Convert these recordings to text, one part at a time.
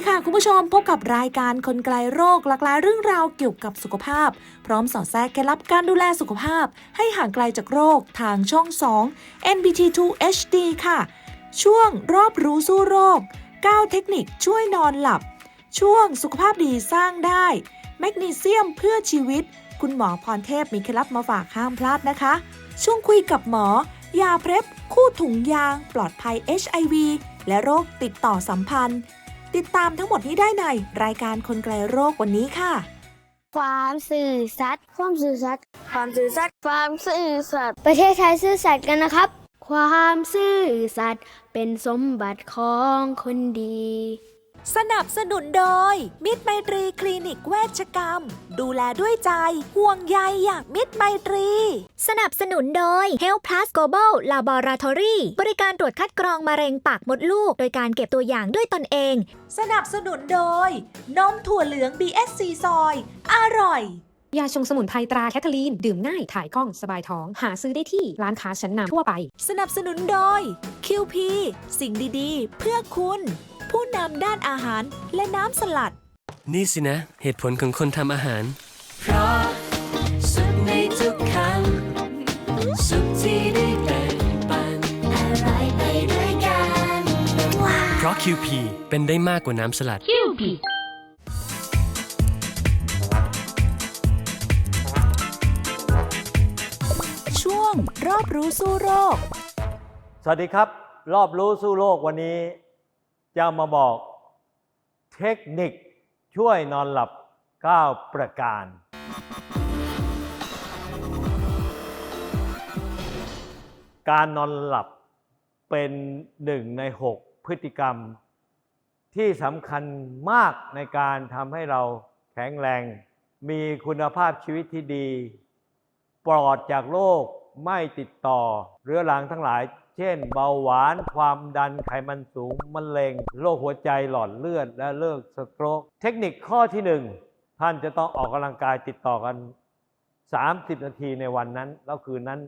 ดีค่ะคุณผู้ชมพบกับรายการคนไกลโรคหลากหลายเรื่องราวเกี่ยวกับสุขภาพ พร้อมสอดแทรกเคล็ดลับการดูแลสุขภาพ ให้ห่างไกลจากโรคทางช่อง 2 NBT2 HD ค่ะ ช่วงรอบรู้สู้โรค 9 เทคนิคช่วยนอนหลับ ช่วงสุขภาพดีสร้างได้ แมกนีเซียมเพื่อชีวิต คุณหมอพรเทพมีเคล็ดลับมาฝากห้ามพลาดนะคะ ช่วงคุยกับหมอ ยาเพล็บคู่ถุงยาง ปลอดภัย HIV และโรคติดต่อสัมพันธ์ ติดตามทั้งหมดนี้ได้ในรายการคนไกลโรควันนี้ค่ะ ความสื่อสัตย์ความสื่อสัตย์ความซื่อสัตย์ความสื่อสัตย์ประเทศไทยซื่อสัตย์กันนะครับ ความซื่อสัตย์เป็นสมบัติของคนดี สนับสนุนโดย มิตรไมตรีคลินิกเวชกรรม ดูแลด้วยใจ ห่วงใยอย่างมิตรไมตรี สนับสนุนโดย Health Plus Global Laboratory บริการตรวจคัดกรองมะเร็งปากมดลูก โดยการเก็บตัวอย่างด้วยตนเอง สนับสนุนโดย นมถั่วเหลือง BSC ซอย อร่อย ยาชงสมุนไพรตราแคทเธอรีน ดื่มง่ายถ่ายคล่องสบายท้อง หาซื้อได้ที่ร้านค้าชั้นนำทั่วไป สนับสนุนโดย QP สิ่งดีๆ เพื่อคุณ ผู้นำด้านอาหารและน้ำสลัด นี่สินะ เหตุผลของคนทำอาหาร เพราะสุขในทุกคำสุขที่ได้แบ่งปันเพราะ QP เป็นได้มากกว่าน้ำสลัดช่วงรอบรู้สู้โรค สวัสดีครับ รอบรู้สู้โลกวันนี้ จะมาบอกเทคนิคช่วยนอนหลับ 9 ประการ การนอนหลับเป็นหนึ่งใน 6 พฤติกรรม ที่สำคัญมากในการทำให้เราแข็งแรง มีคุณภาพชีวิตที่ดี ปลอดจากโรคไม่ติดต่อเรื้อรังทั้งหลาย เช่น เบาหวานความดันไขมันสูงมะเร็งโรคหัวใจหลอดเลือดและเลิกสโตรก เทคนิคข้อที่หนึ่งท่านจะต้องออกกำลังกายติดต่อกัน 30 นาทีในวันนั้นแล้วคืนนั้น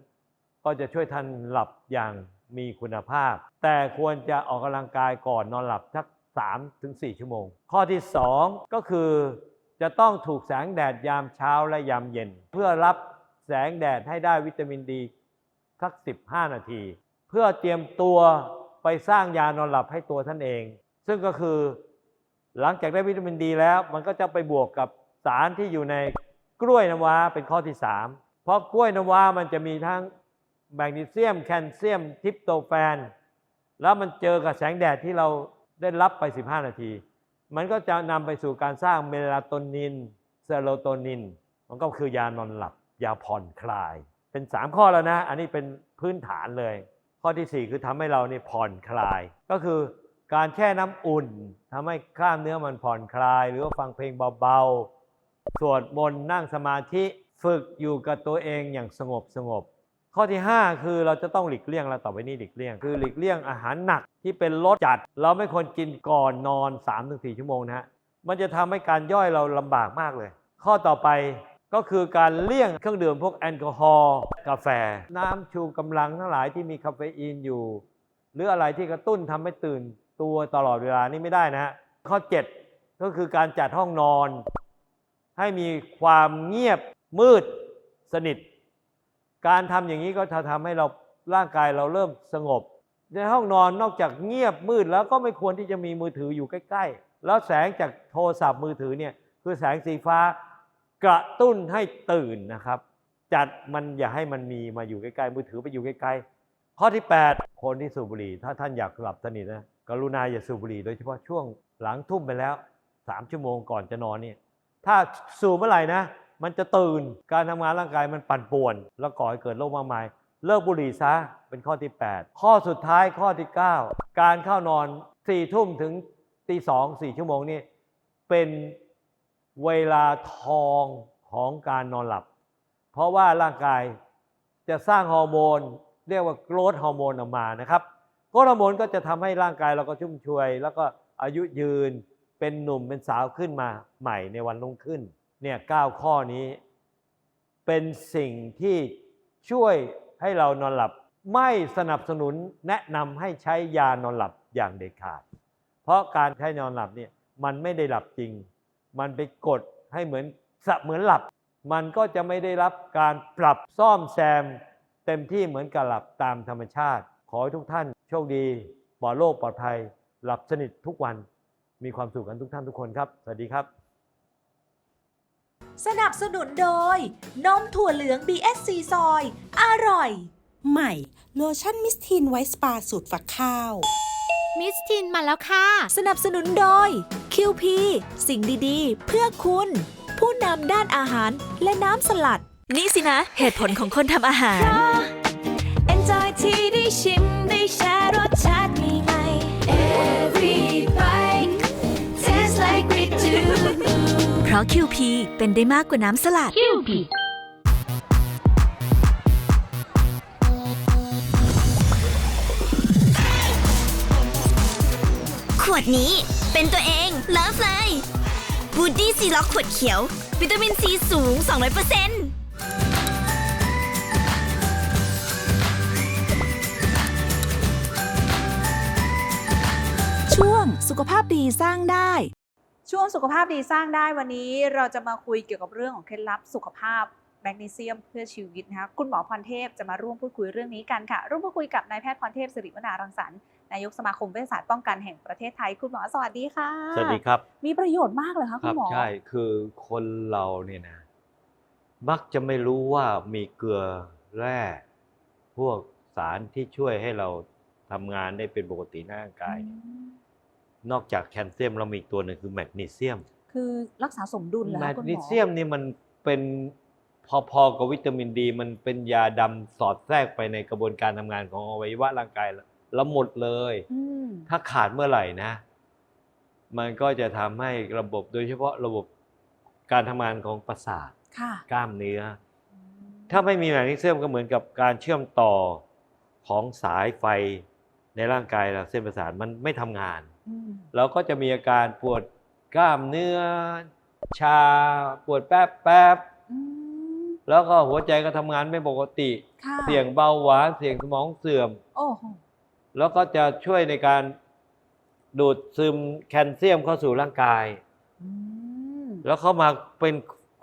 ก็จะช่วยท่านหลับอย่างมีคุณภาพ แต่ควรจะออกกำลังกายก่อนนอนหลับสัก3ถึง4ชั่วโมง ข้อที่ 2 ก็คือจะต้องถูกแสงแดดยามเช้าและยามเย็น เพื่อรับแสงแดดให้ได้วิตามินดีสัก 15 นาที เพื่อเตรียมตัวไปสร้างยานอนหลับให้ตัวท่านเอง ซึ่งก็คือหลังจากได้วิตามินดีแล้ว มันก็จะไปบวกกับสารที่อยู่ในกล้วยน้ำว้าเป็นข้อที่ 3 เพราะกล้วยน้ำว้ามันจะมีทั้งแมกนีเซียม แคลเซียมทริปโตแฟน แล้วมันเจอกับแสงแดดที่เราได้รับไป 15 นาที มันก็จะนำไปสู่การสร้างเมลาโทนินเซโรโทนิน มันก็คือยานอนหลับยาผ่อนคลาย เป็น 3 ข้อแล้วนะ อันนี้เป็นพื้นฐานเลย ข้อทีสี่ 4 คือทำให้เราเนี่ยผ่อนคลาย ก็คือการแช่น้ำอุ่นทำให้กล้ามเนื้อมันผ่อนคลาย หรือว่าฟังเพลงเบาๆ สวดมนต์นั่งสมาธิฝึกอยู่กับตัวเองอย่างสงบสงบ ข้อที่ 5 คือเราจะต้องหลีกเลี่ยงแล้วต่อไปนี้หลีกเลี่ยง คือหลีกเลี่ยงอาหารหนักที่เป็นรสจัด เราไม่ควรกินก่อนนอน 3-4 ชั่วโมงนะฮะมันจะทำให้การย่อยเราลำบากมากเลย ข้อต่อไป ก็คือการเลี่ยงเครื่องดื่มพวกแอลกอฮอล์กาแฟ น้ำชูกำลังทั้งหลายที่มีคาเฟอีนอยู่ หรืออะไรที่กระตุ้นทำให้ตื่นตัวตลอดเวลานี่ไม่ได้นะข้อ 7 ก็คือการจัดห้องนอน ให้มีความเงียบมืดสนิท การทำอย่างนี้ก็จะทำให้เราร่างกายเราเริ่มสงบ ในห้องนอนนอกจากเงียบมืดแล้วก็ไม่ควรที่จะมีมือถืออยู่ใกล้ ๆ แล้วแสงจากโทรศัพท์มือถือเนี่ยคือแสงสีฟ้า กระตุ้นให้ตื่นนะครับ จัดมันอย่าให้มันมีมาอยู่ใกล้ๆมือถือไปอยู่ใกล้ๆข้อที่ 8 คนที่สูบบุหรี่ ถ้าท่านอยากหลับสนิทนะกรุณาอย่าสูบบุหรี่โดยเฉพาะช่วงหลังทุ่มไปแล้วสามชั่วโมงก่อนจะนอนเนี่ยถ้าสูบเมื่อไหร่นะ มันจะตื่นการทำงานร่างกายมันปั่นป่วน แล้วก่อให้เกิดโรคมากมายเลิกบุหรี่ซะเป็นข้อที่ 8 ข้อสุดท้ายข้อที่ 9 การเข้านอน4ทุ่มถึงตีสองสี่ชั่วโมงนี่เป็น เวลาทองของการนอนหลับ เพราะว่าร่างกายจะสร้างฮอร์โมน เรียกว่าโกรทฮอร์โมนออกมานะครับโกรทฮอร์โมนก็จะทำให้ร่างกายเราก็ชุ่มชวย แล้วก็อายุยืนเป็นหนุ่มเป็นสาวขึ้นมาใหม่ในวันรุ่งขึ้นเนี่ยเก้าข้อนี้ เป็นสิ่งที่ช่วยให้เรานอนหลับ ไม่สนับสนุนแนะนำให้ใช้ยานอนหลับอย่างเด็ดขาด เพราะการใช้นอนหลับเนี่ยมันไม่ได้หลับจริง มันไปกดให้เหมือนสะเหมือนหลับ มันก็จะไม่ได้รับการปรับซ่อมแซม เต็มที่เหมือนกับหลับตามธรรมชาติ ขอให้ทุกท่านโชคดีปลอดโรคปลอดภัย หลับสนิททุกวันมีความสุขกันทุกท่านทุกคนครับ สวัสดีครับ สนับสนุนโดย นมถั่วเหลือง BSC ซอย อร่อย ใหม่ โลชั่นมิสทีนไวท์สปาสูตรฝักข้าว มิสทินมาแล้วค่ะ สนับสนุนโดย QP สิ่งดีๆ เพื่อคุณ ผู้นำด้านอาหารและน้ำสลัด นี่สินะ เหตุผลของคนทำอาหาร Enjoy ที่ได้ชิมได้แชร์รสชาติใหม่ๆ Every bite tastes like we do เพราะ QP เป็นได้มากกว่าน้ำสลัด QP ขวดนี้เป็นตัวเอง เลิฟเลยบูดดี้ซีล็อกขวดเขียว วิตามินซีสูง 200%ช่วงสุขภาพดีสร้างได้ ช่วงสุขภาพดีสร้างได้วันนี้เราจะมาคุยเกี่ยวกับเรื่องของเคล็ดลับสุขภาพแมกนีเซียมเพื่อชีวิตนะคะคุณหมอพรเทพจะมาร่วมพูดคุยเรื่องนี้กันค่ะ ร่วมพูดคุยกับนายแพทย์พรเทพสิริวนารังสรรค์ นายกสมาคมเวชศาสตร์ป้องกันแห่งประเทศไทย คุณหมอสวัสดีค่ะ สวัสดีครับ มีประโยชน์มากเลยค่ะคคุรัณหมอ ใช่ คือคนเราเนี่ยนะ มักจะไม่รู้ว่ามีเกลือแร่ พวกสารที่ช่วยให้เราทำงานได้เป็นปกติในร่างกายเนี่ยนอกจากแคลเซียมเรามีอีกตัวหนึ่งคือแมกนีเซียม คือรักษาสมดุลเหรอแมคะกคุณหนีมอเซียมนี่มันเป็นพอๆกับวิตามินดี มันเป็นยาดำสอดแทรกไปในกระบวนการทำงานของอวัยวะร่างกาย แล้วหมดเลยอืมถ้าขาดเมื่อไหร่นะ มันก็จะทำให้ระบบโดยเฉพาะระบบการทำงานของประสาทค่ะกล้ามเนื้อ ถ้าไม่มีแมกนีเซียมก็เหมือนกับการเชื่อมต่อของสายไฟในร่างกายเราเส้นประสาทมันไม่ทำงานอืมเราก็จะมีอาการปวดกล้ามเนื้อ ชาปวดแป๊บแป๊บอืมแล้วก็หัวใจก็ทำงานไม่ปกติค่ะเสี่ยงเบาหวานเสี่ยงสมองเสื่อมโอ้โห แล้วก็จะช่วยในการดูดซึมแคลเซียมเข้าสู่ร่างกายอืมแล้วเข้ามาเป็น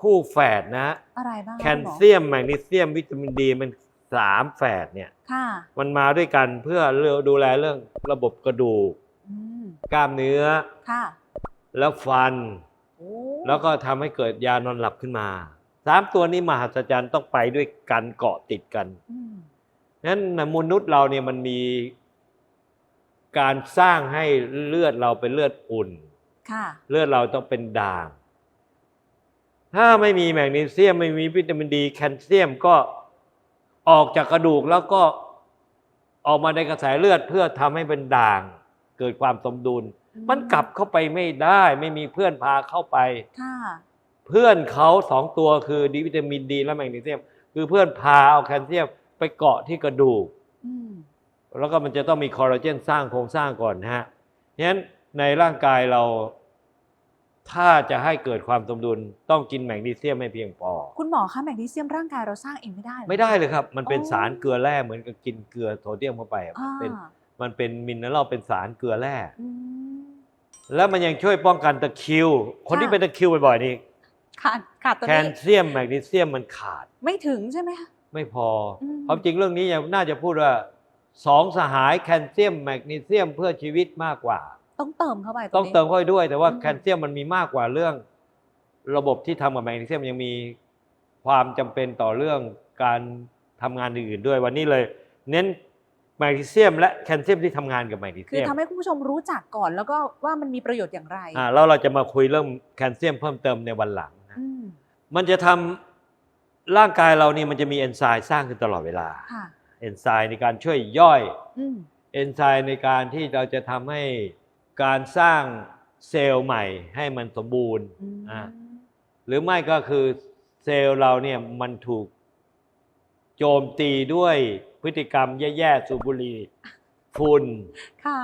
คู่แฝดนะอะไรบ้างะแคลณหมอเซียมแมกนีเซียมวิตามินดีมันสามแฝดเนี่ยค่ะมันมาด้วยกันเพื่อเรื่องดูแลเรื่องระบบกระดูกอืมกล้ามเนื้อค่ะแล้วฟันโอ้แล้วก็ทำให้เกิดยานอนหลับขึ้นมาสามตัวนี้มหัศจรรย์ต้องไปด้วยกันเกาะติดกันอืมนั้นในมนุษย์เราเนี่ยมันมี การสร้างให้เลือดเราเป็นเลือดอุ่นค่ะเลือดเราต้องเป็นด่าง ถ้าไม่มีแมกนีเซียมไม่มีวิตามินดีแคลเซียมก็ออกจากกระดูกแล้วก็ออกมาในกระแสเลือดเพื่อทำให้เป็นด่าง เกิดความสมดุลอืมมันกลับเข้าไปไม่ได้ ไม่มีเพื่อนพาเข้าไปค่ะเพื่อนเขาสองตัวคือดีวิตามินดีและแมกนีเซียม คือเพื่อนพาเอาแคลเซียมไปเกาะที่กระดูกอืม แล้วก็มันจะต้องมีคอลลาเจนสร้างโครงสร้างก่อนนะฮะฉะนั้นในร่างกายเราถ้าจะให้เกิดความสมดุลต้องกินแมกนีเซียมให้เพียงพอ คุณหมอคะแมกนีเซียมร่างกายเราสร้างเองไม่ได้เหรอไม่ได้เลยครับ มันเป็นอ๋อสารเกลือแร่เหมือนกับกินเกลือโซเดียมเข้าไปอะอ่าเป็นมันเป็นมินเนอรัลเป็นสารเกลือแร่อืมแล้วมันยังช่วยป้องกันตะคริว คนที่ค่ะเป็นตะคริวบ่อยๆนี่ขาดขาดตัวแคลนี้เซียมแมกนีเซียมมันขาด ไม่ถึงใช่ไหมคะไม่พออมความจริงเรื่องนี้ยังน่าจะพูดว่า สองสหายแคลเซียมแมกนีเซียมเพื่อชีวิตมากกว่า ต้องเติมเข้าไปต้องนี้เติมเข้าไปด้วย แต่ว่าอืมแคลเซียมมันมีมากกว่าเรื่อง ระบบที่ทำกับแมกนีเซียมยังมีความจำเป็นต่อเรื่องการทำงานอื่นๆด้วยวันนี้เลย เน้นแมกนีเซียม และแคลเซียมที่ทำงานกับแมกนีคือเซียมทำให้คุณผู้ชมรู้จักก่อนแล้วก็ว่ามันมีประโยชน์อย่างไรอ่าแล้วเราจะมาคุยเรื่องแคลเซียมเพิ่มเติมในวันหลังนะอืมมันจะทำร่างกายเรานี่มันจะมีเอนไซม์สร้างขึ้นตลอดเวลาค่ะ เอนไซม์ในการช่วยย่อยอืมเอนไซม์ในการที่เราจะทำให้การสร้างเซลล์ใหม่ให้มันสมบูรณ์อืมอ่าหรือไม่ก็คือเซลล์เราเนี่ยมันถูกโจมตีด้วยพฤติกรรมแย่ๆสูบบุหรี่ฝุ่นค่ะ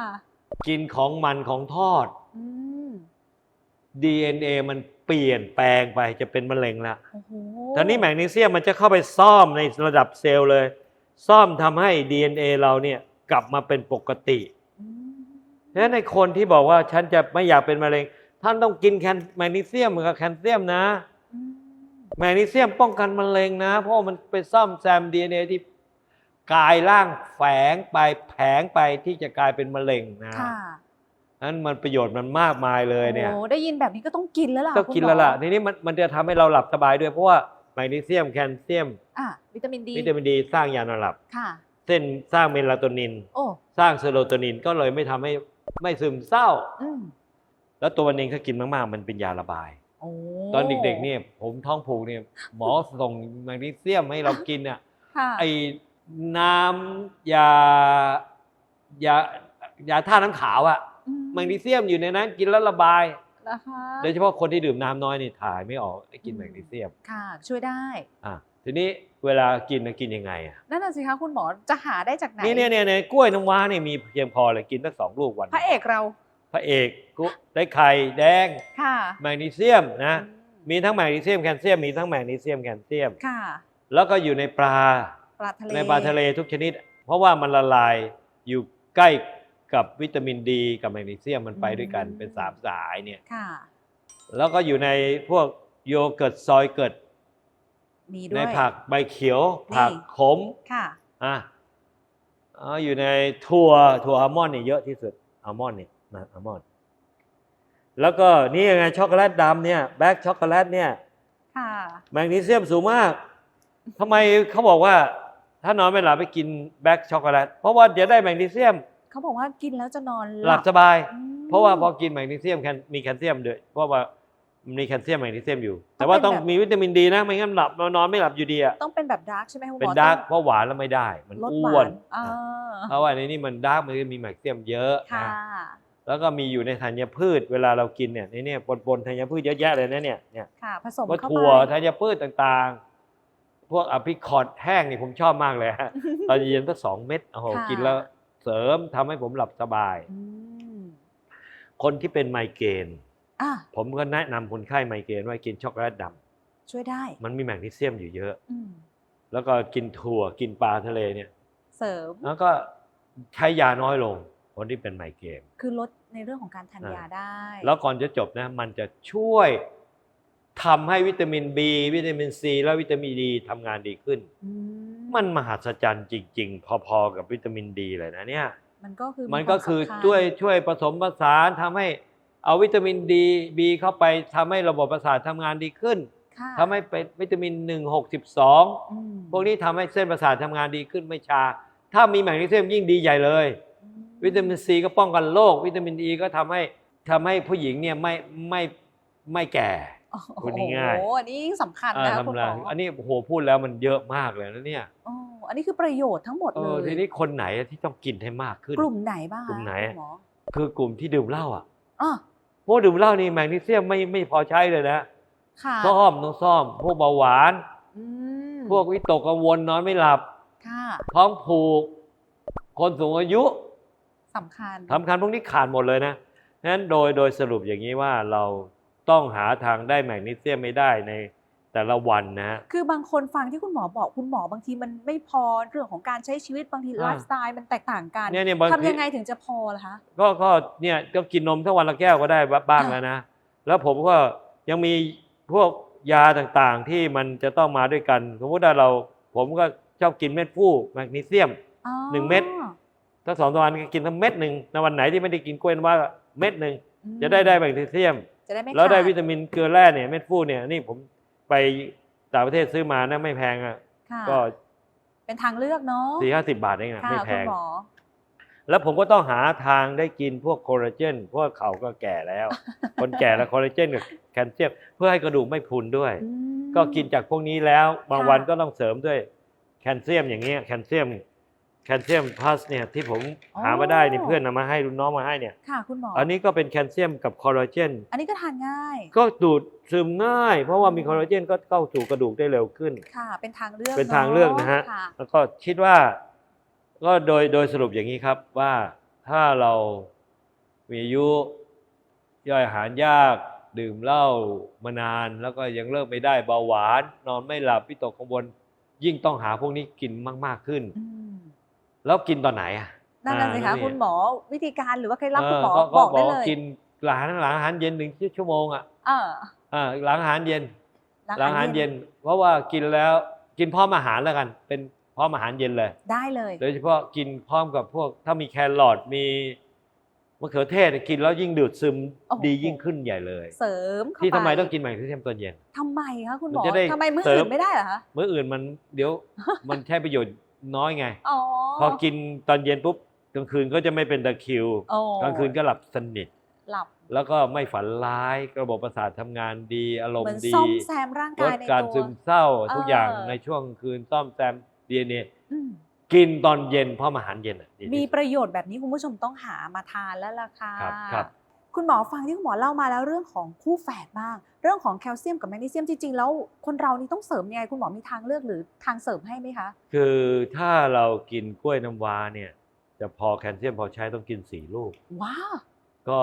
กินของมันของทอดอืม DNA มันเปลี่ยนแปลงไปจะเป็นมะเร็งละโอ้โหตอนนี้แมกนีเซียมมันจะเข้าไปซ่อมในระดับเซลล์เลย ซ่อมทำให้ DNA เราเนี่ยกลับมาเป็นปกติอืมเพราะฉะนั้นในคนที่บอกว่าฉันจะไม่อยากเป็นมะเร็ง ท่านต้องกินแคลแมกนีเซียมกับแคลเซียมนะอืมแมกนีเซียมป้องกันมะเร็งนะ เพราะว่ามันไปซ่อมแซม DNA ที่กลายร่างแฝงไปแผงไปที่จะกลายเป็นมะเร็งนะค่ะนั้นมันประโยชน์มันมากมายเลยเนี่ยโอ้ได้ยินแบบนี้ก็ต้องกินแล้วล่ะต้องกินคุณหมแล้วล่ะทีนี้มันมันจะทำให้เราหลับสบายด้วยเพราะว่า แมกนีเซียมแคลเซียมอะวิตามินดีวิตามินดีสร้างยานอนหลับ ค่ะ เส้นสร้างเมลาโทนิน โอ้สร้างเซโรโทนินก็เลยไม่ทำให้ไม่ซึมเศร้า อืมแล้วตัวมันเองถ้ากินมากๆ มันเป็นยาระบาย โอ้ตอนเด็กๆเนี่ยผมท้องผูกเนี่ยหมอส่งแมกนีเซียมให้เรากินอะค่ะไอ้น้ำยายายาท่าตุน้ำขาวอะอืแมกนีเซียมอยู่ในนั้นกินแล้วระบาย นะคะโดยเฉพาะคนที่ดื่มน้ำน้อยนี่ถ่ายไม่ออกไอ้กินแมกนีเซียมค่ะ ช่วยได้อะทีนี้เวลากินนะกินยังไงอะนั่นน่ะสิคะคุณหมอจะหาได้จากไหนนี่เนี่ยเนี่ยเนี่ยกล้วยน้ำว้านี่มีเพียงพอเลยกินตั้งสองลูกวันพระเอกเรา พระเอกกุได้ไข่แดงค่ะแมกนีเซียมนะอืมมีทั้งแมกนีเซียมแคลเซียมมีทั้งแมกนีเซียมแคลเซียมค่ะ แล้วก็อยู่ในปลาปลาทะเลในปลาทะเลทุกชนิด เพราะว่ามันละลายอยู่ใกล้ กับวิตามินดีกับแมกนีเซียมมันไปด้วยกันเป็นสามสายเนี่ยค่ะแล้วก็อยู่ในพวกโยเกิร์ตซอยเกิร์ตมีด้ในวยผักใบเขียวนี่ผักขมค่ะอะอ๋ออยู่ในถั่วถั่วอัลมอนด์นี่เยอะที่สุดอัลมอนด์นี่นะอัลมอนด์แล้วก็นี่ยังไงช็อกโกแลตดำเนี่ยแบล็กช็อกโกแลตเนี่ยค่ะแมกนีเซียมสูงมากทำไมเขาบอกว่า ถ้านอนไม่หลับไปกินแบล็กช็อกโกแลตเพราะว่าจะได้แมกนีเซียม เขาบอกว่ากินแล้วจะนอนหลับสบายอืมเพราะว่าพอกินแมกนีเซียมแคนมีแคลเซียมด้วยเพราะว่ามีแคลเซียมแมกนีเซียมอยู่ แต่ว่าต้ต้อองงเป็นแบบมีวิตามินดีนะ ไม่งั้นหลับนอนไม่หลับอยู่ดีอะต้องเป็นแบบดาร์กใช่ไหมคุณหมอเป็นดาร์กต้องเพราะหวานแล้วไม่ได้ มันลดอ้หววานนอ่าเพราะว่าในนี้มันดาร์กมันก็มีแมกนีเซียมเยอะค่ะนะแล้วก็มีอยู่ในธัญพืชเวลาเรากินเนี่ยในเนี่ยปนๆธัญพืชเยอะแยะเลยนะเนี่ยเนี่ยค่ะผสมว่าเข้าถั่วไปธัญพืชต่างๆ พวกอภิคอร์ดแห้งนี่ผมชอบมากเลยฮะตอนเย็นก็สองเม็ดโอ้โหค่ะกินแล้ว เสริมทำให้ผมหลับสบายอืมคนที่เป็นไมเกรนอะผมก็แนะนำคนไข้ไมเกรนว่ากินช็อกโกแลตดช่วยได้ำมันมีแมกนีเซียมอยู่เยอะ อืมแล้วก็กินถั่วกินปลาทะเลเนี่ย เสริมแล้วก็ใช้ยาน้อยลง คนที่เป็นไมเกรน คือลดในเรื่องของการทานยาได้แล้วก่อนจะจบนะมันจะช่วยทำให้วิตามิน B วิตามิน C และวิตามินดีทำงานดีขึ้น อืมั นมหัศจรรย์จริง ๆ พอๆกับวิตามินดีเลยนะเนี่ย มันก็คือมันก็คือวาสำญช่วยช่วยผสมผสานทำให้เอาวิตามินดีบีเข้าไปทำให้ระบบประสาททำงานดีขึ้นค่ะทำให้เป็นวิตามิน1 6อืม12พวกนี้ทำให้เส้นประสาททำงานดีขึ้นไม่ชา ถ้ามีแมกนีเซียมยิ่งดีใหญ่เลยอืมวิตามินซีก็ป้องกันโรควิตามินอีก็ทำให้ทำให้ผู้หญิงเนี่ยไม่ไม่ไม่แก่ พูดง่ายๆโอ้โหอันนี้สำคัญอ่านะคุณหมทำลาอยอันนี้โอ้โหพูดแล้วมันเยอะมากเลยนะเนี่ยอ๋ออันนี้คือประโยชน์ทั้งหมดเอเลอยทีนี้คนไหนที่ต้องกินให้มากขึ้น กลุ่มไหนบ้างคะกลุ่มไหนคุณหมอคือกลุ่มที่ดื่มเหล้าอะอ๋อเพราะดื่มเหล้านี่แมกนีเซียมไม่ไม่พอใช้เลยนะค่ะซ่อมต้องซ่อม พวกเบาหวานอืมพวกวิตกกังวลนอนไม่หลับค่ะท้องผูก คนสูงอายุสำคัญสำคัญพวกนี้ขาดหมดเลยนะฉะนั้นโดยโดยสรุปอย่างนี้ว่าเรา ต้องหาทางได้แมกนีเซียมไม่ได้ในแต่ละวันนะคือบางคนฟังที่คุณหมอบอกคุณหมอบางทีมันไม่พอเรื่องของการใช้ชีวิตบางทีอ่าไลฟ์สไตล์มันแตกต่างกันเนี่ยเนี่ยบางที ทำยังไงถึงจะพอล่ะคะก็ก็เนี่ยก็กินนมทั้งวันละแก้วก็ได้บ้างอ่าแล้วนะ แล้วผมก็ยังมีพวกยาต่างๆที่มันจะต้องมาด้วยกัน สมมติว่าเราผมก็ชอบกินเม็ดฟูแมกนีเซียม อ๋อหนึ่งเม็ด ถ้าสองวันก็กินทั้งเม็ดหนึ่งในวันไหนที่ไม่ได้กินกล้วยน้ำว้าก็เม็ดหนึ่งอืมจะได้ได้แมกนีเซียม จะได้ไม่แล้วได้ขาวิตามินเกลือแร่เนี่ยเม็ดฟูเนี่ยนี่ผมไปต่างประเทศซื้อมานะไม่แพงอะค่ะก็เป็นทางเลือกเนาะสี่ห้าสิบบาทเองอะค่ะไม่แพคุณง หมอ แล้วผมก็ต้องหาทางได้กินพวกโคลลาเจนเพราะว่าเขาก็แก่แล้ว คนแก่แล้วคอลลาเจนกับแคลเซียมเพื่อให้กระดูกไม่พรุนด้วย อืม ก็กินจากพวกนี้แล้ว บางค่ะ วันก็ต้องเสริมด้วยแคลเซียมอย่างเงี้ยแคลเซียม แคลเซียมพลัสเนี่ยที่ผมหามาได้นี่เพื่อนนำมาให้รุ่นน้องมาให้เนี่ย ค่ะ คุณหมออันนี้ก็เป็นแคลเซียมกับคอลลาเจน อันนี้ก็ทานง่าย ก็ดูดซึมง่าย เพราะว่ามีคอลลาเจนก็เข้าสู่กระดูกได้เร็วขึ้น ค่ะ เป็นทางเลือกเป็นทางเลือกนะฮะ ค่แล้วก็คิดว่า ก็โดยโดยสรุปอย่างนี้ครับว่าถ้าเรามีอายุย่อยอาหารยาก ดื่มเหล้ามานาน แล้วก็ยังเลิกไม่ได้เบาหวาน นอนไม่หลับวิตกกังวลยิ่งต้องหาพวกนี้กินมาก ๆขึ้น อืม แล้วกินตอนไหนอะนั่นน่ะสิคะอ่าคุณหมอวิธีการหรือว่าเคล็ดลับเอคุณอหมอก็บอกได้ก็เลยกินหลังหลังอาหารเย็นหนึ่งชั่วโมงอะเอออ่าหลังอาหารเย็นหลังหลังอาหารเย็น เพราะว่ากินแล้วกินพร้อมอาหารแล้วกัน เป็นพร้อมอาหารเย็นเลย ได้เลยโดยเฉพาะกินพร้อมกับพวก ถ้ามีแครอทมีมะเขือเทศกินแล้วยิ่งดูดซึมโอ้โหดียิ่งขึ้นใหญ่เลย เสริมเข้าที่ทำไมปต้องกินแมกนีเซียมตอนเย็นทำไมคะคุณหมมัอนจะได้ทำไมมื้อเสริมอื่นไม่ได้เหรอคะมื้ออื่นมันเดี๋ยวมันใช้ประโยชน์ น้อยไงอ๋อพอกินตอนเย็นปุ๊บกลางคืนก็จะไม่เป็นตะคริวโอ้กลางคืนก็หลับสนิทหลับแล้วก็ไม่ฝันร้ายระบบประสาททำงานดีอารมเหมือนณ์ดีซ่อมแซมร่างลกายดในการตัซึวมเศร้าทุกอย่างเออในช่วงคืนซ่อมแซมดีเนอืมกินตอนเย็นเพราะอาหารเย็นอะดีที่มีสุดประโยชน์แบบนี้คุณผู้ชมต้องหามาทานแล้วล่ะค่ะครับ ครับคุณหมอฟังที่คุณหมอเล่ามาแล้วเรื่องของคู่แฝดบ้าง เรื่องของแคลเซียมกับแมกนีเซียมจริงๆ แล้วคนเรานี่ต้องเสริมยังไงคุณหมอมีทางเลือกหรือทางเสริมให้ไหมคะ คือถ้าเรากินกล้วยน้ำว้าเนี่ย จะพอแคลเซียมพอใช้ต้องกินสี่ลูก ว้าวก็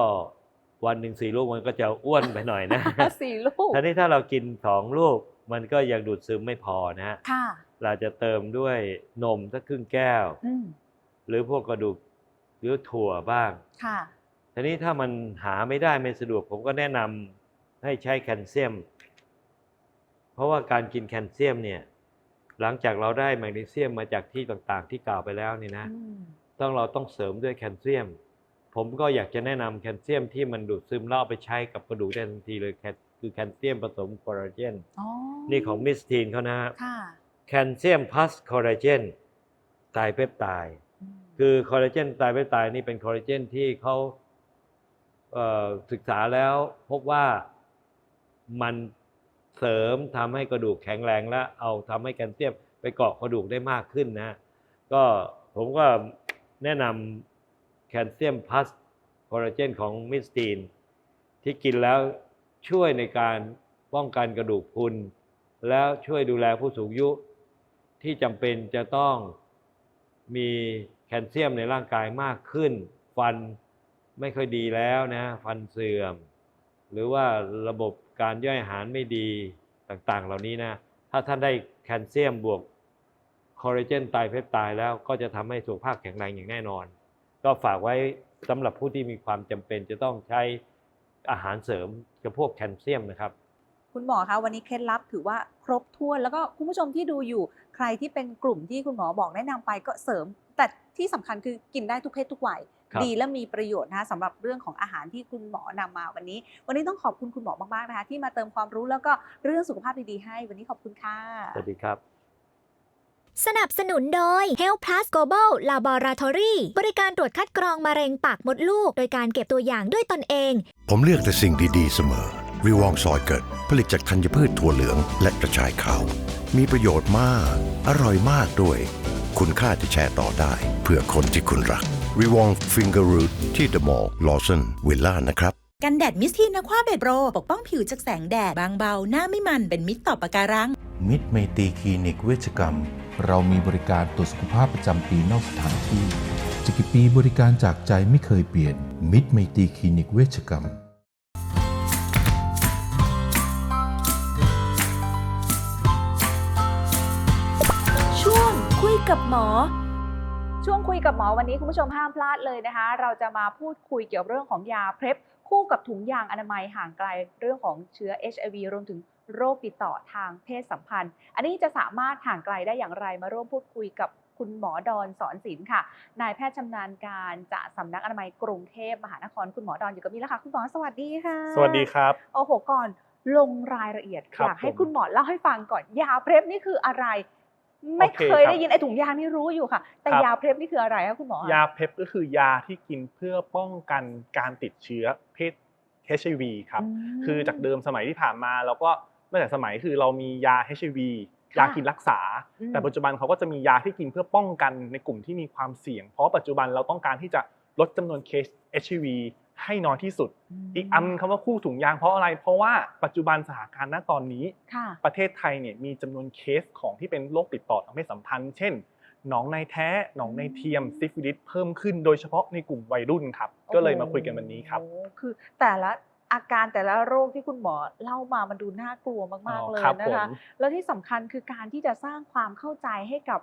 วันหนึ่งสี่ลูกมันก็จะอ้วนไปหน่อยนะ สี่ลูกทีนี้ถ้าเรากินสองลูกมันก็ยังดูดซึมไม่พอนะฮะค่ะ เราจะเติมด้วยนมสักครึ่งแก้วอืมหรือพวกกระดูกหรือถั่วบ้าง ค่ะ ทีนี้ถ้ามันหาไม่ได้ไม่สะดวกผมก็แนะนำให้ใช้แคลเซียม เพราะว่าการกินแคลเซียมเนี่ยหลังจากเราได้แมกนีเซียมมาจากที่ต่างๆ ที่กล่าวไปแล้วนี่นะอืมต้องเราต้องเสริมด้วยแคลเซียม ผมก็อยากจะแนะนำแคลเซียมที่มันดูดซึมแล้วเอาไปใช้กับกระดูกได้ทันทีเลยแคลคือแคลเซียมผสมคอลลาเจนอ๋อนี่ของมิสทีนเขานะฮะค่ะแคลเซียมพลัสคอลลาเจนไตรเปปไตด์อืมคือคอลลาเจนไตรเปปไตด์นี่เป็นคอลลาเจนที่เขาเอ่อ ศึกษาแล้วพบว่ามันเสริมทำให้กระดูกแข็งแรงและเอาทำให้แคลเซียมไปเกาะกระดูกได้มากขึ้นนะ ก็ผมก็แนะนำแคลเซียมพลัสคอลลาเจนของมิสตีน ที่กินแล้วช่วยในการป้องกันกระดูกพุนแล้วช่วยดูแลผู้สูงอายุ ที่จำเป็นจะต้องมีแคลเซียมในร่างกายมากขึ้น ฟัน ไม่ค่อยดีแล้วนะฟันเสื่อม หรือว่าระบบการย่อยอาหารไม่ดีต่างๆ เหล่านี้นะ ถ้าท่านได้แคลเซียมบวกคอลลาเจนไตรเพปไตด์แล้วก็จะทำให้สุขภาพแข็งแรงอย่างแน่นอน ก็ฝากไว้สำหรับผู้ที่มีความจำเป็นจะต้องใช้อาหารเสริมกับพวกแคลเซียมนะครับ คุณหมอคะวันนี้เคล็ดลับถือว่าครบถ้วน แล้วก็คุณผู้ชมที่ดูอยู่ใครที่เป็นกลุ่มที่คุณหมอบอกแนะนำไปก็เสริม แต่ที่สำคัญคือกินได้ทุกเพศทุกวัย ดีและมีประโยชน์นะคะสำหรับเรื่องของอาหารที่คุณหมอนำมาวันนี้ วันนี้ต้องขอบคุณคุณหมอมากๆนะคะที่มาเติมความรู้แล้วก็เรื่องสุขภาพดีๆให้วันนี้ขอบคุณค่ะสวัสดีครับสนับสนุนโดย Health Plus Global Laboratory บริการตรวจคัดกรองมะเร็งปากมดลูก โดยการเก็บตัวอย่างด้วยตนเอง ผมเลือกแต่สิ่งดีๆเสมอ วิวองซอยเกิด ผลิตจากธัญพืชถั่วเหลืองและกระชายขาว มีประโยชน์มาก อร่อยมากด้วย คุณค่าที่แชร์ต่อได้ เพื่อคนที่คุณรักวิวองฟิงเกอร์รูทที่เดอะมอลล์ลอสันวิลล่านะครับกันแดดมิสทีนนะคว้าเบดโร ปกป้องผิวจากแสงแดด บางเบา หน้าไม่มันเป็นมิตรต่อปะการัง มิตรไมตรีคลินิกเวชกรรม เรามีบริการตรวจสุขภาพประจำปีนอกสถานที่จะกี่ปีบริการจากใจไม่เคยเปลี่ยน มิตรไมตรีคลินิกเวชกรรม กับหมอ ช่วงคุยกับหมอวันนี้คุณผู้ชมห้ามพลาดเลยนะคะ เราจะมาพูดคุยเกี่ยวกับเรื่องของยาเพล็บคู่กับถุงยางอนามัยห่างไกลเรื่องของเชื้อ HIV รวมถึงโรคติดต่อทางเพศสัมพันธ์ อันนี้จะสามารถห่างไกลได้อย่างไรมาร่วมพูดคุยกับคุณหมอดอนสอนศิลป์ค่ะ นายแพทย์ชำนาญการจากสำนักอนามัยกรุงเทพมหานครคุณหมอดอนอยู่กับนี้แล้วค่ะ คุณหมอสวัสดีค่ะ สวัสดีครับ โอ้โหก่อนลงรายละเอียดครับอยากให้ผมคุณหมอเล่าให้ฟังก่อนยาเพล็บนี่คืออะไร ไม่โอเคเคยครับได้ยินไอ้ถุงยางนี่รู้อยู่ค่ะ แต่ครับยาเพลฟนี่คืออะไรคะคุณหมออะยาเพปก็คือยาที่กินเพื่อป้องกันการติดเชื้อเพศ HIV ครับอืมคือจากเดิมสมัยที่ผ่านมาเราก็ตั้งแต่สมัยคือเรามียา HIV ค่ะยากินรักษาอืมแต่ปัจจุบันเขาก็จะมียาที่กินเพื่อป้องกันในกลุ่มที่มีความเสี่ยง เพราะปัจจุบันเราต้องการที่จะลดจำนวนเคส HIV ให้น้อยที่สุด อีกอันคำว่าคู่ถุงยางเพราะอะไร เพราะว่าปัจจุบันสถานการณ์ณตอนนี้ค่ะประเทศไทยเนี่ยมีจำนวนเคสของที่เป็นโรคติดต่อทางเพศสัมพันธ์ เช่นหนองในแท้หนองในเทียมซิฟิลิสเพิ่มขึ้นโดยเฉพาะในกลุ่มวัยรุ่นครับ ก็เลยมาคุยกันวันนี้ครับโอ้คือแต่ละอาการแต่ละโรคที่คุณหมอเล่ามามันดูน่ากลัวมากอ๋ๆอเลยครับนะคะผมแล้วที่สำคัญคือการที่จะสร้างความเข้าใจให้กับ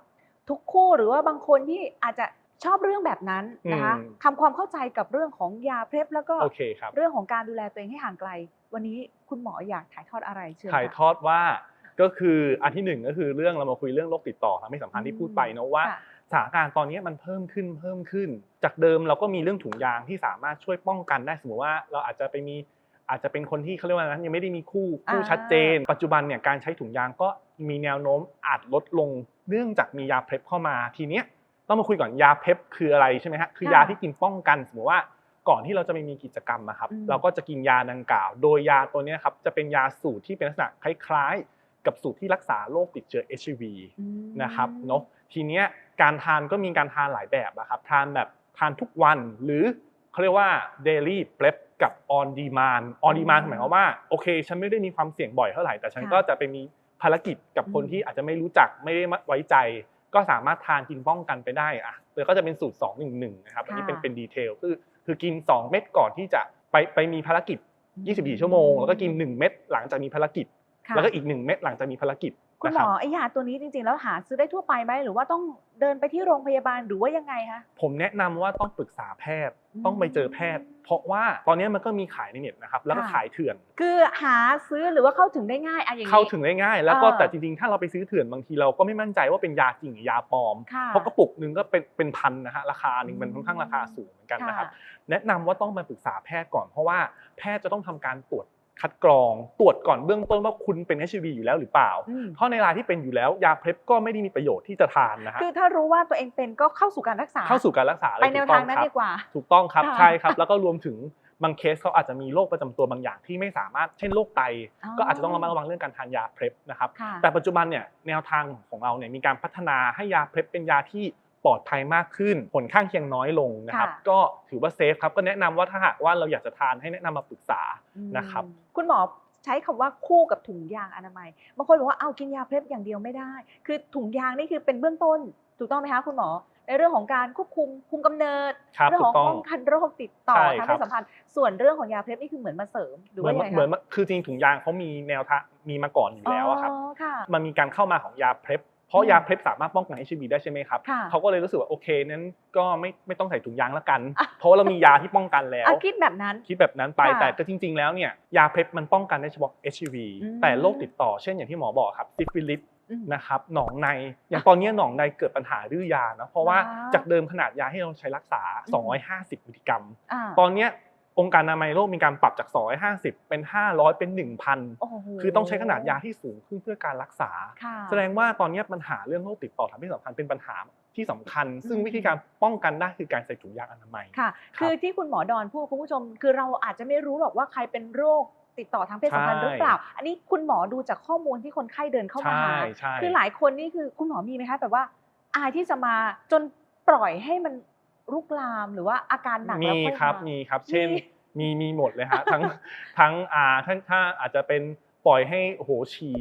ทุกคู่หรือว่าบางคนที่อาจจะ ชอบเรื่องแบบนั้นนะคะอืมทำความเข้าใจกับเรื่องของยาเพลฟแล้วก็โอเคครับเรื่องของการดูแลตัวเองให้ห่างไกล วันนี้คุณหมออยากถ่ายทอดอะไรเชิญถ่ายทค่ะอดว่าก็คืออันที่หนึ่งก็คือเรื่องเรามาคุยเรื่องโรคติดต่อทางเพศสัมพันธ์ที่พูดไปเนอะว่าค่ะสถานการณ์ตอนนี้มันเพิ่มขึ้นเพิ่มขึ้น จากเดิมเราก็มีเรื่องถุงยางที่สามารถช่วยป้องกันได้สมมติว่าเราอาจจะไปมีอาจจะเป็นคนที่เขาเรียกว่านั้นยังไม่ได้มีคู่คู่อ่าชัดเจน ปัจจุบันเนี่ยการใช้ถุงยางก็มีแนวโน้มอาจลดลง เนื่องจากมียาเพล็บเข้ามาทีเนี้ย ต้องมาคุยก่อนยาเพล็บคืออะไรใช่ไหมฮะคือยาที่กินป้องกันสมมติว่าก่อนที่เราจะไม่มีกิจกรรมอะครับอืมเราก็จะกินยาดังกล่าว โดยยาตัวเนี้ยครับจะเป็นยาสูตรที่เป็นลักษณะคล้ายๆ กับสูตรที่รักษาโรคติดเชื้อ HIV นะครับเนาะทีเนี้ยการทานก็มีการทานหลายแบบอะครับทานแบบทานทุกวันหรือเขาเรียกว่า daily prep กับ on demand on demand หมายความว่าโอเค ฉันไม่ได้มีความเสี่ยงบ่อยเท่าไหร่แต่ฉันค่ะก็จะไปมีภารกิจกับคนอืมที่อาจจะไม่รู้จักไม่ได้ไว้ใจ ก็สามารถทานกินป้องกันไปได้อะแต่ก็จะเป็นสูตร 2 1 1 นะครับอันนี้เป็นเป็นดีเทลคือคือกิน 2 เม็ดก่อนที่จะไปไปมีภารกิจ 24 ชั่วโมง แล้วก็กิน 1 เม็ดหลังจากมีภารกิจค่ะแล้วก็อีก 1 เม็ดหลังจากมีภารกิจ คุณนะหมรับอไอ้ยาตัวนี้จริงๆ แล้วหาซื้อได้ทั่วไปไหมหรือว่าต้องเดินไปที่โรงพยาบาลหรือว่ายังไงคะ ผมแนะนำว่าต้องปรึกษาแพทย์อืมต้องไปเจอแพทย์ เพราะว่าตอนนี้มันก็มีขายในเน็ตนะครับแล้วก็ค่ะขายเถื่อน คือหาซื้อหรือว่าเข้าถึงได้ง่ายอะอย่างนี้เข้าถึงได้ง่าย แล้วก็เออแต่จริงๆ ถ้าเราไปซื้อเถื่อนบางทีเราก็ไม่มั่นใจว่าเป็นยาจริงหรือยาปลอมค่ะเพราะกระปุกหนึงก็เป็นเป็นพันนะฮะราคาหนึ่งมันค่อนข้างราคาสูงเหมือนกันนะครับค่ะแนะนำว่าต้องมาปรึกษาแพทย์ก่อนเพราะว่าแพทย์จะต้องทำการตรวจ คัดกรองตรวจก่อนเบื้องต้นว่าคุณเป็น HIV อยู่แล้วหรือเปล่าอืมเพราะในรายที่เป็นอยู่แล้วยาเพล็บก็ไม่ได้มีประโยชน์ที่จะทานนะฮะคือถ้ารู้ว่าตัวเองเป็นก็เข้าสู่การรักษา เข้าสู่การรักษาเลยไปแนวถูกต้ทางนั้นครับดีกว่า ถูกต้องครับค่ะใช่ครับ แล้วก็รวมถึงบางเคสเขาอาจจะมีโรคประจำตัวบางอย่างที่ไม่สามารถเช่นโรคไตอ๋อก็อาจจะต้องระมัดระวังเรื่องการทานยาเพล็บนะครับค่ะแต่ปัจจุบันเนี่ยแนวทางของเราเนี่ยมีการพัฒนาให้ยาเพล็บเป็นยาที่ ปลอดภัยมากขึ้น ผลข้างเคียงน้อยลงนะครับ ค่ะ ก็ถือว่าเซฟครับ ก็แนะนำว่าถ้าหากว่าเราอยากจะทานให้แนะนำมาปรึกษา นะครับอืมคุณหมอใช้คำว่าคู่กับถุงยางอนามัยบางคนบอกว่าเอากินยาเพล็บอย่างเดียวไม่ได้ คือถุงยางนี่คือเป็นเบื้องต้นถูกต้องไหมคะคุณหมอ ในเรื่องของการควบคุมคุมกำเนิด ครับเรื่องของถูกต้อง ป้องกันโรคติดต่อใช่ทางครัเพบศสัมพันธ์ส่วนเรื่องของยาเพล็บนี่คือเหมือนมาเสริมหรือเหมืว่าอนยังไงเหมือนคะคือจริงๆถุงยางเขามีแนวทางมีมาก่อนอยู่แล้วอะครับ อ๋อค่ะ มันมีการเข้ามาของยาเพล็บ เพราะอืมยาเพล็บสามารถป้องกัน HIV ได้ใช่ไหมครับค่ะเขาก็เลยรู้สึกว่าโอเคนั้นก็ไม่ไม่ต้องใส่ถุงยางแล้วกัน เพราะว่าเรามียาที่ป้องกันแล้วอะคิดแบบนั้นคิดแบบนั้นไปค่ะแต่ก็จริง ๆ แล้วเนี่ยยาเพล็บมันป้องกันได้เฉพาะ HIV อืมแต่โรคติดต่อเช่นอย่างที่หมอบอกครับซิฟิลิสอืมนะครับหนองในอย่างตอนนี้หนองในเกิดปัญหาดื้อยานะเพราะว่าว้าวจากเดิมขนาดยาให้เราใช้รักษาอืม250มิลลิกรัมอ่าตอนเนี้ย องค์การอนามัยโลกมีการปรับจาก 250 เป็น 500 เป็นโอ้โห1,000 คือต้องใช้ขนาดยาที่สูงขึ้นเพื่อการรักษาค่ะแสดงว่าตอนนี้ปัญหาเรื่องโรคติดต่อทางเพศสัมพันธ์เป็นปัญหาที่สำคัญ ซึ่งอืมวิธีการป้องกันได้คือการใส่ถุงยางอนามัยค่ะ คือที่คุณหมอดอนพูดคุณผู้ชม คือเราอาจจะไม่รู้หรอกว่าใครเป็นโรคติดต่อทางเพศสัมพันธ์ใช่หรือเปล่า อันนี้คุณหมอดูจากข้อมูลที่คนไข้เดินเข้ามาหาใช่ใช่คือหลายคนนี่คือคุณหมอมีไหมคะแบบว่าอายที่จะมาจนปล่อยให้มัน ลุกลามหรือว่าอาการหนักแล้วมีค่อยครับมามีครับเช่นมีมีมีหมดเลยฮะทั้งทั้งอ่าถ้าถ้าอาจจะเป็นปล่อยให้โอ้โหฉี่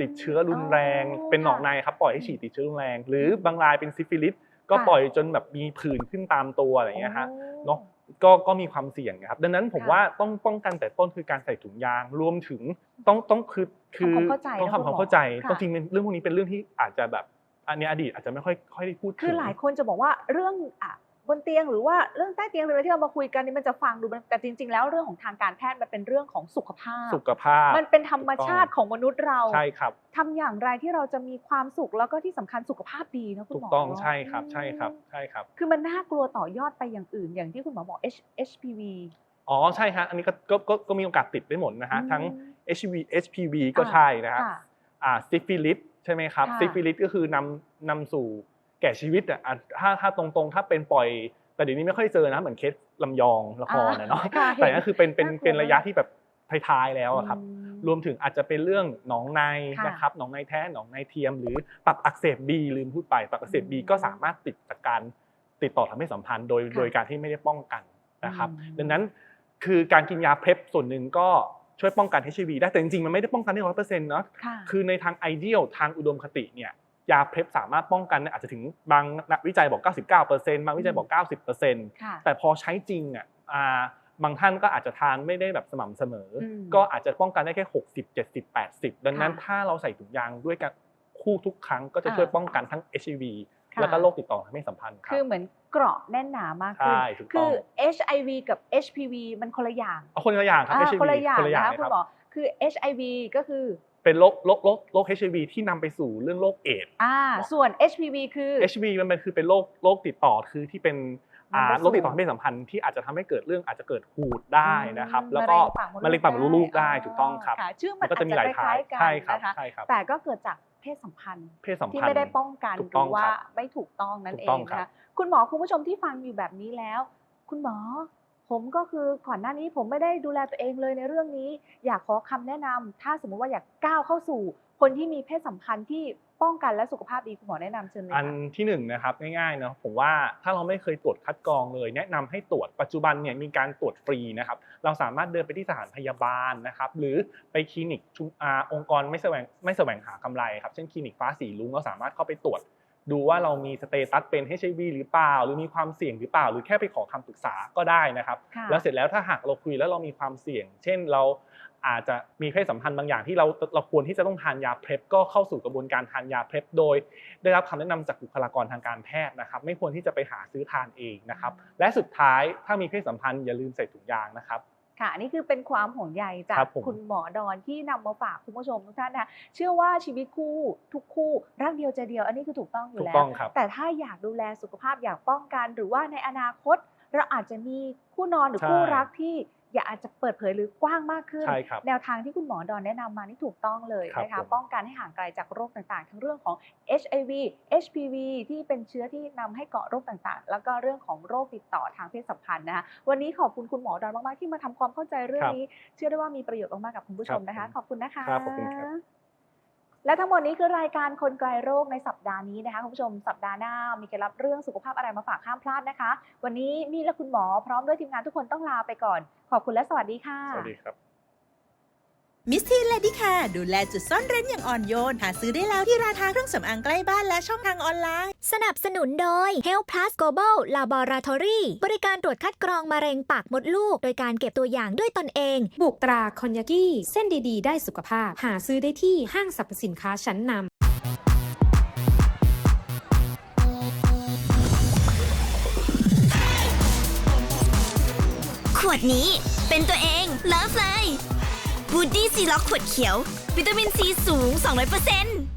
ติดเชื้อรุนแรงอ๋อเป็นหนองในครับปล่อยให้ฉี่ติดเชื้อรุนแรง หรือบางรายเป็นซิฟิลิสก็ค่ะปล่อยจนแบบมีผื่นขึ้นตามตัวอะไรอย่างเงี้ยฮะโอ้เนาะก็ก็มีความเสี่ยงนะครับ ดังนั้นผมค่ะว่าต้องป้องกันแต่ต้นคือการใส่ถุงยาง รวมถึงต้องต้องคือคือทำความเข้าใจต้องนะทำความคุณหมอเข้าใจค่ะต้องจริงๆเรื่องพวกนี้เป็นเรื่องที่อาจจะแบบอันนี้อดีตอาจจะไม่ค่อยค่อยได้พูดถึงคือหลายคนจะบอกว่าเรื่องอะ บนเตียงหรือว่าเรื่องใต้เตียงเป็นอะไรที่เรามาคุยกันนี่มันจะฟังดูมันแต่จริง ๆ แล้วเรื่องของทางการแพทย์มันเป็นเรื่องของสุขภาพ สุขภาพ มันเป็นธรรมชาติของมนุษย์เราใช่ครับทำอย่างไรที่เราจะมีความสุขแล้วก็ที่สำคัญสุขภาพดีนะคุณถูหมกอต้องเนะใช่ครับใช่ครับใช่ครับ คือมันน่ากลัวต่อยอดไปอย่างอื่น อย่างที่คุณหมอบอก H HPV อ๋อใช่ฮะอันนี้ก็ก็ก็ก็มีโอกาสติดได้หมดนะฮะอืมทั้ง HIV HPV ก็ใช่นะฮะค่ะอ่าซิฟิลิสใช่ไหมครับค่ะซิฟิลิสก็คือนำนำสู่ แก่ชีวิตอะอะถ้าถ้าตรงๆ ถ้าเป็นปล่อย แต่เดี๋ยวนี้ไม่ค่อยเจอนะเหมือนเคสลำยองละครนะเนาะค่ะแต่ก็คือเป็นเป็นน่ากลัวเป็นระยะที่แบบท้ายๆแล้วอะครับอืมรวมถึงอาจจะเป็นเรื่องหนองในค่ะนะครับหนองในแท้หนองในเทียม หรือตับอักเสบบีลืมพูดไปตับอักเสบบีก็สามารถติดจากการติดต่อทางเพศสัมพันธ์โดยค่ะโดยการที่ไม่ได้ป้องกันนะครับอืมดังนั้นคือการกินยาเพล็บส่วนหนึ่งก็ช่วยป้องกัน HIV ได้แต่จริงๆมันไม่ได้ป้องกันได้ร้อยเปอร์เซ็นต์เนาะค่ะคือในทางไอเดียลทางอุดมคติเนี่ย ยาเพล็บสามารถป้องกันได้อาจจะถึงบางนักวิจัยบอก 99%บางวิจัยบอก 90%ค่ะแต่พอใช้จริงอะอ่าบางท่านก็อาจจะทานไม่ได้แบบสม่ำเสมออมก็อาจจะป้องกันได้แค่ 60 70 80 ดังนั้นค่ะถ้าเราใส่ถุงยางด้วยกันคู่ทุกครั้งก็จะช่วยอ่าป้องกันทั้ง HIV ค่ะแล้วก็โรคติดต่อทางเพศสัมพันธ์ครัคืบอเหมือนเกราะแน่นหนามากขึ้นใช่ถูกต้องคือ HIV กับ HPV มันคนละอย่างเอาคนละอย่างครับอ่า HIV คนละอย่างคนละอย่างนะคะเลยคุคณรับหมอคือ HIV ก็คือ เป็นโรคโรคโรคโรค HIV ที่นำไปสู่เรื่องโรคเอดส์อ่า ส่วน HPV คือ HIV มันเป็นคือเป็นโรคโรคติดต่อคือที่เป็นอ่ามันเป็นโรคติดต่อทางเพศสัมพันธ์ที่อาจจะทำให้เกิดเรื่องอาจจะเกิดหูดได้นะครับ แล้วก็มะมะเร็เร็งงปาปากกมมดดลูลูกกได้อ๋อถูกต้องครับค่ะชื่อมันก็จะมีหลายอาจจะคล้ายๆกันใช่ครับนะคะใช่ครับ แต่ก็เกิดจากเพศสัมพันธ์เพศสัมที่พันธ์ไม่ได้ป้องกันถูกหต้รือองว่าครับไม่ถูกต้องนั่นถูเอกต้องงครับนะคะคุณหมอคุณผู้ชมที่ฟังอยู่แบบนี้แล้ว คุณหมอ ผมก็คือก่อนหน้านี้ผมไม่ได้ดูแลตัวเองเลยในเรื่องนี้ อยากขอคำแนะนำถ้าสมมุติว่าอยากก้าวเข้าสู่ คนที่มีเพศสัมพันธ์ที่ป้องกันและสุขภาพดีคุณหมอแนะนำเชิญเลยอันที่หนึ่งนะครับง่ายๆเนาะผมว่าถ้าเราไม่เคยตรวจคัดกรองเลย แนะนำให้ตรวจปัจจุบันเนี่ยมีการตรวจฟรีนะครับเราสามารถเดินไปที่สถานพยาบาลนะครับหรือไปคลินิกอองค์กรไม่แสวงไม่แสวงหากำไรครับเช่นคลินิกฟ้าสีลุงเราสามารถเข้าไปตรวจ ดูว่าเรามีสเตตัสเป็น HIV หรือเปล่า หรือมีความเสี่ยงหรือเปล่า หรือแค่ไปขอคำปรึกษาก็ได้นะครับค่ะแล้วเสร็จแล้วถ้าหากเราคุยแล้วเรามีความเสี่ยง เช่นเราอาจจะมีเพศสัมพันธ์บางอย่างที่เราเราควรที่จะต้องทานยาเพล็บก็เข้าสู่กระบวนการทานยาเพล็บโดย ได้รับคำแนะนำจากบุคลากรทางการแพทย์นะครับ ไม่ควรที่จะไปหาซื้อทานเองนะครับ และสุดท้ายถ้ามีเพศสัมพันธ์อย่าลืมใส่ถุงยางนะครับ ค่ะอันนี่คือเป็นความห่วงใยจาครักบผม คุณหมอดอนที่นำมาฝากคุณผู้ชมทุกท่านนะคะเชื่อว่าชีวิตคู่ทุกคู่รักเดียวใจเดียว อันนี้คือถูกต้องอยู่ถูกแล้ว ต้องครับ แต่ถ้าอยากดูแลสุขภาพอยากป้องกัน หรือว่าในอนาคต เราอาจจะมีคู่นอนหรือใช่ คู่รักที่ อยากอาจจะเปิดเผยหรือกว้างมากขึ้นใช่ครับแนวทางที่คุณหมอดอนแนะนำมานี่ถูกต้องเลยครับนะคะผมป้องกันให้ห่างไกลจากโรคต่างๆ ทั้งเรื่องของ HIV HPV ที่เป็นเชื้อที่นำให้เกาะโรคต่างๆ แล้วก็เรื่องของโรคติดต่อทางเพศสัมพันธ์นะคะวันนี้ขอบคุณคุณหมอดอนมากๆที่มาทำความเข้าใจเรื่องนี้ เชื่อได้ว่ามีประโยชน์มากๆกับคุณผู้ชมนะคะ ขอบคุณนะคะ และทั้งหมดนี้คือรายการคนไกลโรคในสัปดาห์นี้นะคะคุณผู้ชมสัปดาห์หน้ามีเคล็ดลับเรื่องสุขภาพอะไรมาฝากห้ามพลาดนะคะ วันนี้มี่และคุณหมอพร้อมด้วยทีมงานทุกคนต้องลาไปก่อน ขอบคุณและสวัสดีค่ะ สวัสดีครับ มิสทีนเลดี้ค่ะดูแลจุดซ่อนเร้นอย่างอ่อนโยน หาซื้อได้แล้วที่ร้านค้าเครื่องสำอางใกล้บ้านและช่องทางออนไลน์ สนับสนุนโดย Health Plus Global Laboratory บริการตรวจคัดกรองมะเร็งปากมดลูก โดยการเก็บตัวอย่างด้วยตนเอง บุกตราคอนยากิเส้นดีๆ ได้สุขภาพ หาซื้อได้ที่ห้างสรรพสินค้าชั้นนำขวดนี้เป็นตัวเองเลิฟเลยบูด ดี้ซีล็อกขวดเขียว วิตามินซีสูง 200%